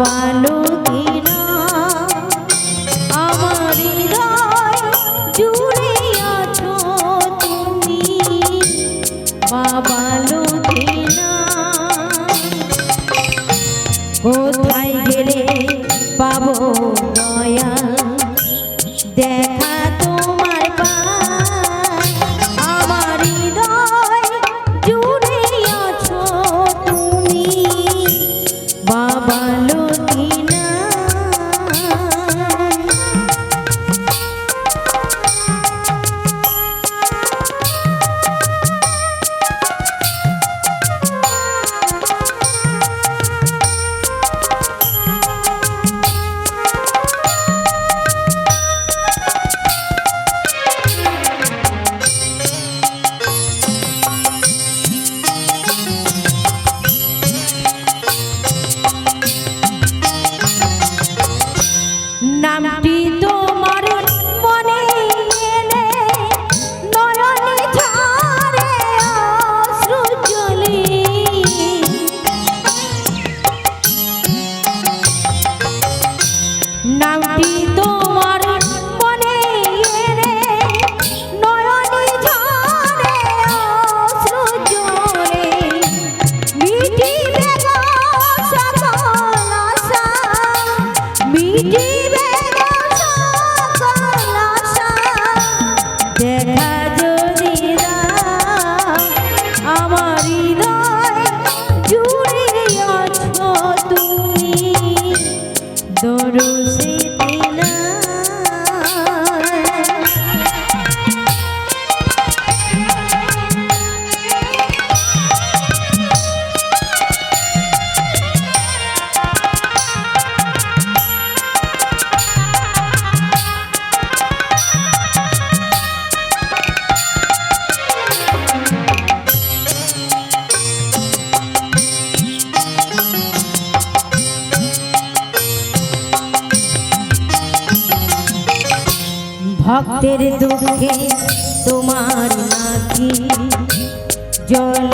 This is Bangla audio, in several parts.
বানো Nang dito ভক্তের দুঃখে তোমার নাকি জল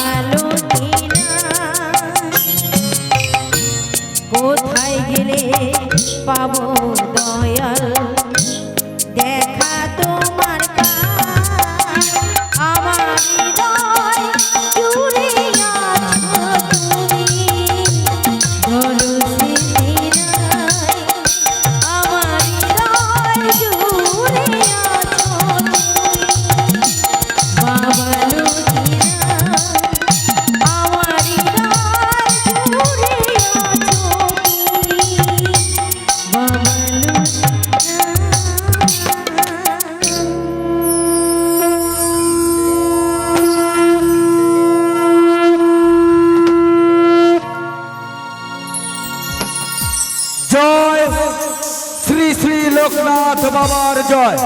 লোকনাথ বাবার জয়।